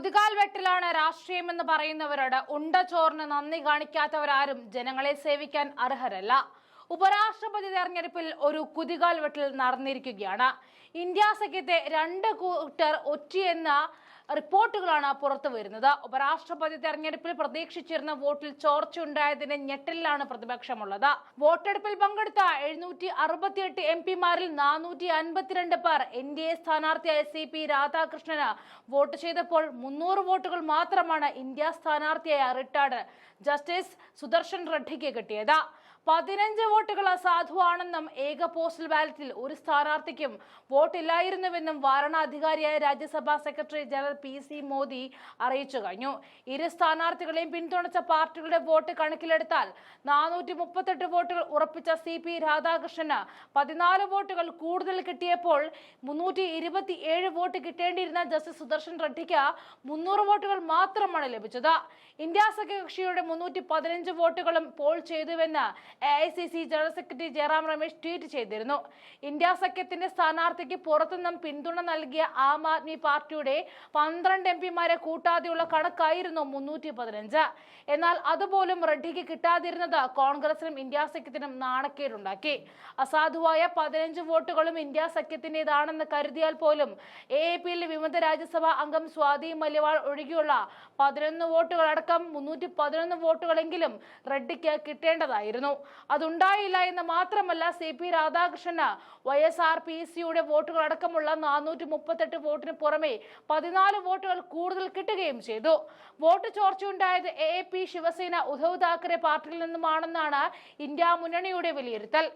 കുതികാൽ വെട്ടിലാണ് രാഷ്ട്രീയമെന്ന് പറയുന്നവരോട് ഉണ്ട ചോറിന് നന്ദി കാണിക്കാത്തവരാരും ജനങ്ങളെ സേവിക്കാൻ അർഹരല്ല. ഉപരാഷ്ട്രപതി തെരഞ്ഞെടുപ്പിൽ ഒരു കുതികാൽ വെട്ടൽ നടന്നിരിക്കുകയാണ്. ഇന്ത്യ സഖ്യത്തെ രണ്ട് കൂട്ടർ ഒറ്റയെന്ന റിപ്പോർട്ടുകളാണ് പുറത്തു വരുന്നത്. ഉപരാഷ്ട്രപതി തെരഞ്ഞെടുപ്പിൽ പ്രതീക്ഷിച്ചിരുന്ന വോട്ടിൽ ചോർച്ചയുണ്ടായതിന്റെ ഞെട്ടലിലാണ് പ്രതിപക്ഷമുള്ളത്. വോട്ടെടുപ്പിൽ പങ്കെടുത്ത എഴുന്നൂറ്റി അറുപത്തിയെട്ട് എം പിമാരിൽ നാനൂറ്റി അൻപത്തിരണ്ട് പേർ എൻ ഡി എ സ്ഥാനാർത്ഥിയായ സി പി രാധാകൃഷ്ണന് വോട്ട് ചെയ്തപ്പോൾ മുന്നൂറ് വോട്ടുകൾ മാത്രമാണ് ഇന്ത്യ സ്ഥാനാർത്ഥിയായ റിട്ടയർഡ് ജസ്റ്റിസ് സുദർശൻ റെഡ്ഡിക്ക് കിട്ടിയത്. പതിനഞ്ച് വോട്ടുകൾ അസാധുവാണെന്നും ഏക പോസ്റ്റൽ ബാലറ്റിൽ ഒരു സ്ഥാനാർത്ഥിക്കും വോട്ടില്ലായിരുന്നുവെന്നും വാരണാധികാരിയായ Rajya Sabha secretary general P C Modi അറിയിച്ചു കഴിഞ്ഞു. ഇരു സ്ഥാനാർത്ഥികളെയും പിന്തുണച്ച പാർട്ടികളുടെ വോട്ട് കണക്കിലെടുത്താൽ നാനൂറ്റി മുപ്പത്തെട്ട് വോട്ടുകൾ ഉറപ്പിച്ച സി പി രാധാകൃഷ്ണന് പതിനാല് വോട്ടുകൾ കൂടുതൽ കിട്ടിയപ്പോൾ മുന്നൂറ്റി ഇരുപത്തി ഏഴ് വോട്ട് കിട്ടേണ്ടിയിരുന്ന ജസ്റ്റിസ് സുദർശൻ റെഡ്ഡിക്ക് മുന്നൂറ് വോട്ടുകൾ മാത്രമാണ് ലഭിച്ചത്. ഇന്ത്യ സഖ്യകക്ഷിയുടെ മുന്നൂറ്റി പതിനഞ്ച് വോട്ടുകളും പോൾ ചെയ്തുവെന്ന് A I C C general secretary Jairam Ramesh tweet ചെയ്തിരുന്നു. ഇന്ത്യ സഖ്യത്തിന്റെ സ്ഥാനാർത്ഥിക്ക് പുറത്തുനിന്നും പിന്തുണ നൽകിയ ആം ആദ്മി പാർട്ടിയുടെ പന്ത്രണ്ട് എം പിമാരെ കൂട്ടാതെയുള്ള കണക്കായിരുന്നു മുന്നൂറ്റി പതിനഞ്ച് എന്നാൽ അതുപോലും റെഡ്ഡിക്ക് കിട്ടാതിരുന്നത് കോൺഗ്രസിനും ഇന്ത്യ സഖ്യത്തിനും നാണക്കേടുണ്ടാക്കി. അസാധുവായ പതിനഞ്ച് വോട്ടുകളും ഇന്ത്യ സഖ്യത്തിന്റേതാണെന്ന് കരുതിയാൽ പോലും എ എ പിയിലെ വിമത രാജ്യസഭാ അംഗം സ്വാതി മലിവാൾ ഒഴികെയുള്ള പതിനൊന്ന് വോട്ടുകളടക്കം മുന്നൂറ്റി പതിനൊന്ന് വോട്ടുകളെങ്കിലും റെഡ്ഡിക്ക് കിട്ടേണ്ടതായിരുന്നു. അതുണ്ടായില്ല എന്ന് മാത്രമല്ല സി പി രാധാകൃഷ്ണന് വൈ എസ് ആർ പി സിയുടെ വോട്ടുകൾ അടക്കമുള്ള നാനൂറ്റി മുപ്പത്തെട്ട് വോട്ടിന് പുറമെ പതിനാല് വോട്ടുകൾ കൂടുതൽ കിട്ടുകയും ചെയ്തു. വോട്ട് ചോർച്ചയുണ്ടായത് എ പി ശിവസേന ഉദ്ധവ് താക്കറെ പാർട്ടിയിൽ നിന്നുമാണെന്നാണ് ഇന്ത്യ മുന്നണിയുടെ വിലയിരുത്തൽ.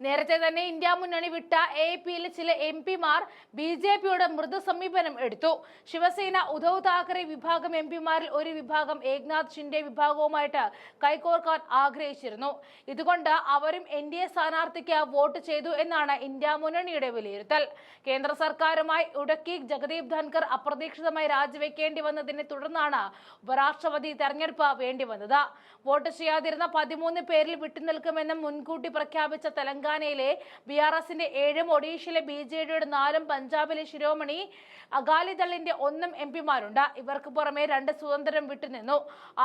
നേരത്തെ തന്നെ ഇന്ത്യ മുന്നണി വിട്ട എ പിയിലെ ചില എം പിമാർ ബി ജെ പിയുടെ മൃദു സമീപനം എടുത്തു. ശിവസേന ഉദ്ധവ് താക്കറെ വിഭാഗം എം പിമാരിൽ ഒരു വിഭാഗം ഏക്നാഥ് ഷിൻഡെ വിഭാഗവുമായിട്ട് കൈകോർക്കാൻ ആഗ്രഹിച്ചിരുന്നു. ഇതുകൊണ്ട് അവരും എൻ ഡി എ സ്ഥാനാർത്ഥിക്ക് വോട്ട് ചെയ്തു എന്നാണ് ഇന്ത്യ മുന്നണിയുടെ വിലയിരുത്തൽ. കേന്ദ്ര സർക്കാരുമായി ഉടക്കി ജഗദീപ് ധൻകർ അപ്രതീക്ഷിതമായി രാജിവെക്കേണ്ടി വന്നതിനെ തുടർന്നാണ് ഉപരാഷ്ട്രപതി തെരഞ്ഞെടുപ്പ് വേണ്ടി വന്നത്. വോട്ട് ചെയ്യാതിരുന്ന പതിമൂന്ന് പേരിൽ വിട്ടുനിൽക്കുമെന്ന് മുൻകൂട്ടി പ്രഖ്യാപിച്ച തെലങ്കാനയിലെ ബി ആർ എസിന്റെ ഏഴും ഒഡീഷയിലെ ബി ജെ ഡിയുടെ നാലും പഞ്ചാബിലെ ശിരോമണി അകാലിദളിന്റെ ഒന്നും എം പിമാരുണ്ട്. ഇവർക്ക് പുറമെ രണ്ട് സ്വതന്ത്രം വിട്ടുനിന്നു.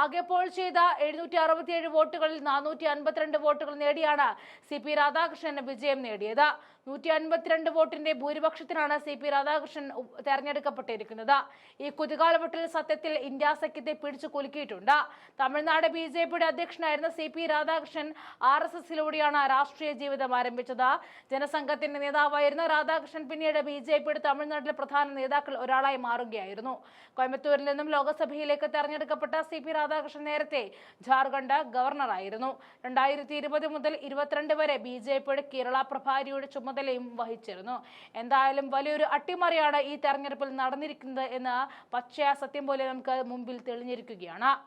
ആകെ പോൾ ചെയ്ത എഴുന്നൂറ്റി അറുപത്തിയേഴ് വോട്ടുകളിൽ നാനൂറ്റി അൻപത്തിരണ്ട് വോട്ടുകൾ നേടിയാണ് സി പി രാധാകൃഷ്ണൻ വിജയം നേടിയത്. നൂറ്റി അൻപത്തിരണ്ട് വോട്ടിന്റെ ഭൂരിപക്ഷത്തിനാണ് സി പി രാധാകൃഷ്ണൻ തെരഞ്ഞെടുക്കപ്പെട്ടിരിക്കുന്നത്. ഈ കുതികാലവട്ടിൽ സത്യത്തിൽ ഇന്ത്യ സഖ്യത്തെ പിടിച്ചു കുലുക്കിയിട്ടുണ്ട്. തമിഴ്നാട് ബി ജെ പിയുടെ അധ്യക്ഷനായിരുന്ന C P Radhakrishnan R S എസിലൂടെയാണ് രാഷ്ട്രീയ ജീവിതം ആരംഭിച്ചത്. ജനസംഘത്തിന്റെ നേതാവായിരുന്ന രാധാകൃഷ്ണൻ പിന്നീട് ബി ജെ പിയുടെ തമിഴ്നാട്ടിലെ പ്രധാന നേതാക്കൾ ഒരാളായി മാറുകയായിരുന്നു. കോയമ്പത്തൂരിൽ നിന്നും ലോക്സഭയിലേക്ക് തെരഞ്ഞെടുക്കപ്പെട്ട സി പി രാധാകൃഷ്ണൻ നേരത്തെ ജാർഖണ്ഡ് ഗവർണറായിരുന്നു. രണ്ടായിരത്തി ഇരുപത് മുതൽ ഇരുപത്തിരണ്ട് വരെ ബി ജെ പിയുടെ കേരള പ്രഭാരിയുടെ ചുമതലയും വഹിച്ചിരുന്നു. എന്തായാലും വലിയൊരു അട്ടിമറിയാണ് ഈ തെരഞ്ഞെടുപ്പിൽ നടന്നിരിക്കുന്നത് എന്ന് പച്ചയ സത്യം പോലെ നമുക്ക് മുമ്പിൽ തെളിഞ്ഞിരിക്കുകയാണ്.